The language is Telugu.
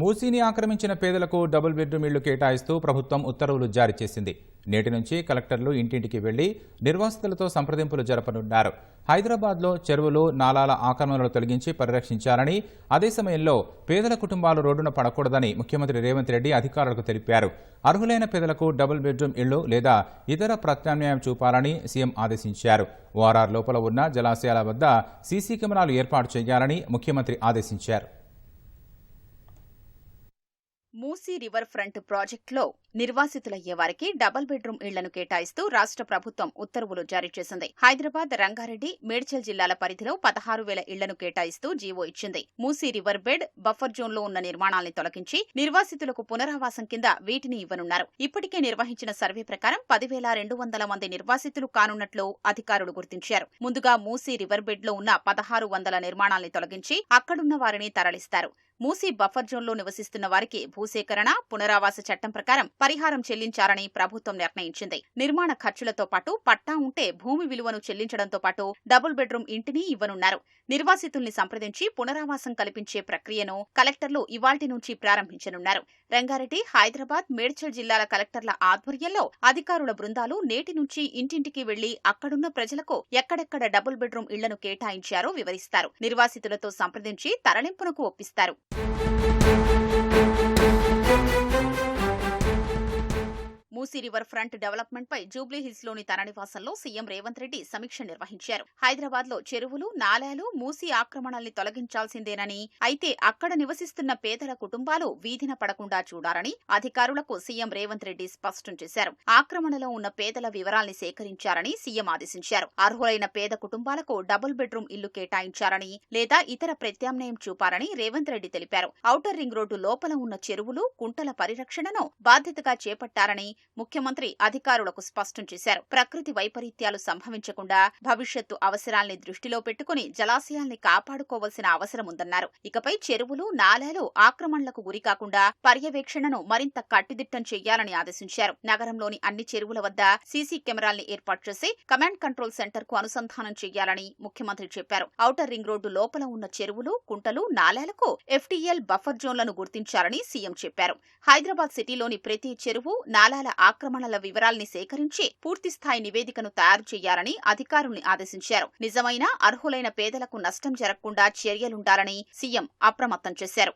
మూసీని ఆక్రమించిన పేదలకు డబుల్ బెడ్రూమ్ ఇళ్ళు కేటాయిస్తూ ప్రభుత్వం ఉత్తర్వులు జారీ చేసింది. నేటి నుంచి కలెక్టర్లు ఇంటింటికి వెళ్ళి నిర్వాసితులతో సంప్రదింపులు జరపనున్నారు. హైదరాబాద్లో చెరువులు నాలాల ఆక్రమణలు తొలగించి పరిరక్షించాలని అదే సమయంలో పేదల కుటుంబాలు రోడ్డున పడకూడదని ముఖ్యమంత్రి రేవంత్ రెడ్డి అధికారులకు తెలిపారు. అర్హులైన పేదలకు డబుల్ బెడ్రూమ్ ఇళ్ళు లేదా ఇతర ప్రత్యామ్నాయం చూపాలని సీఎం ఆదేశించారు. ఓఆర్ఆర్ లోపల ఉన్న జలాశయాల వద్ద సీసీ కెమెరాలు ఏర్పాటు చేయాలని ముఖ్యమంత్రి ఆదేశించారు. మూసీ రివర్ ఫ్రంట్ ప్రాజెక్టులో నిర్వాసితులయ్యే వారికి డబుల్ బెడ్రూమ్ ఇళ్ళను కేటాయిస్తూ రాష్ట్ర ప్రభుత్వం ఉత్తర్వులు జారీ చేసింది. హైదరాబాద్ రంగారెడ్డి మేడ్చల్ జిల్లాల పరిధిలో పదహారు వేల ఇళ్ళను కేటాయిస్తూ జీవో ఇచ్చింది. మూసీ రివర్ బెడ్ బఫర్ జోన్లో ఉన్న నిర్మాణాల్ని తొలగించి నిర్వాసితులకు పునరావాసం కింద వీటిని ఇవ్వనున్నారు. ఇప్పటికే నిర్వహించిన సర్వే ప్రకారం పదివేల రెండు వందల మంది నిర్వాసితులు కానున్నట్లు అధికారులు గుర్తించారు. ముందుగా మూసీ రివర్ బెడ్లో ఉన్న పదహారు వందల నిర్మాణాల్ని తొలగించి అక్కడున్న వారిని తరలిస్తారు. మూసీ బఫర్ జోన్లో నివసిస్తున్న వారికి భూసేకరణ పునరావాస చట్టం ప్రకారం పరిహారం చెల్లించాలని ప్రభుత్వం నిర్ణయించింది. నిర్మాణ ఖర్చులతో పాటు పట్టా ఉంటే భూమి విలువను చెల్లించడంతో పాటు డబుల్ బెడ్రూమ్ ఇంటిని ఇవ్వనున్నారు. నిర్వాసితుల్ని సంప్రదించి పునరావాసం కల్పించే ప్రక్రియను కలెక్టర్లు ఇవాల్టి నుంచి ప్రారంభించనున్నారు. రంగారెడ్డి హైదరాబాద్ మేడ్చల్ జిల్లాల కలెక్టర్ల ఆధ్వర్యంలో అధికారుల బృందాలు నేటి నుంచి ఇంటింటికి వెళ్ళి అక్కడున్న ప్రజలకు ఎక్కడెక్కడ డబుల్ బెడ్రూమ్ ఇళ్ళను కేటాయించారో వివరిస్తారు. నిర్వాసితులతో సంప్రదించి తరలింపునకు ఒప్పిస్తారు. Thank you. Musi river front development పై జూబ్లీహిల్స్లోని తన నివాసంలో సీఎం రేవంత్ రెడ్డి సమీక్ష నిర్వహించారు. హైదరాబాద్లో చెరువులు నాలాలు మూసీ ఆక్రమణల్ని తొలగించాల్సిందేనని అయితే అక్కడ నివసిస్తున్న పేదల కుటుంబాలు వీధిన పడకుండా చూడాలని అధికారులకు సీఎం రేవంత్ రెడ్డి స్పష్టం చేశారు. ఆక్రమణలో ఉన్న పేదల వివరాల్ని సేకరించారని సీఎం ఆదేశించారు. అర్హులైన పేద కుటుంబాలకు డబుల్ బెడ్రూమ్ ఇల్లు కేటాయించారని లేదా ఇతర ప్రత్యామ్నాయం చూపారని రేవంత్ రెడ్డి తెలిపారు. ఔటర్ రింగ్ రోడ్డు లోపల ఉన్న చెరువులు కుంటల పరిరక్షణను బాధ్యతగా చేపట్టారని ముఖ్యమంత్రి అధికారులకు స్పష్టం చేశారు. ప్రకృతి వైపరీత్యాలు సంభవించకుండా భవిష్యత్తు అవసరాల్ని దృష్టిలో పెట్టుకుని జలాశయాల్ని కాపాడుకోవాల్సిన అవసరం ఉందన్నారు. ఇకపై చెరువులు నాలాలు ఆక్రమణలకు గురికాకుండా పర్యవేక్షణను మరింత కట్టుదిట్టం చేయాలని ఆదేశించారు. నగరంలోని అన్ని చెరువుల వద్ద సీసీ కెమెరాల్ని ఏర్పాటు చేసి కమాండ్ కంట్రోల్ సెంటర్కు అనుసంధానం చేయాలని ముఖ్యమంత్రి చెప్పారు. ఔటర్ రింగ్ రోడ్డు లోపల ఉన్న చెరువులు కుంటలు నాలాలకు ఎఫ్టీఎల్ బఫర్ జోన్లను గుర్తించాలని సీఎం చెప్పారు. హైదరాబాద్ సిటీలోని ప్రతి చెరువు నాలాల ఆక్రమణల వివరాల్ని సేకరించి పూర్తిస్థాయి నివేదికను తయారు చేయాలని అధికారుల్ని ఆదేశించారు. నిజమైన అర్హులైన పేదలకు నష్టం జరగకుండా చర్యలుండాలని సీఎం అప్రమత్తం చేశారు.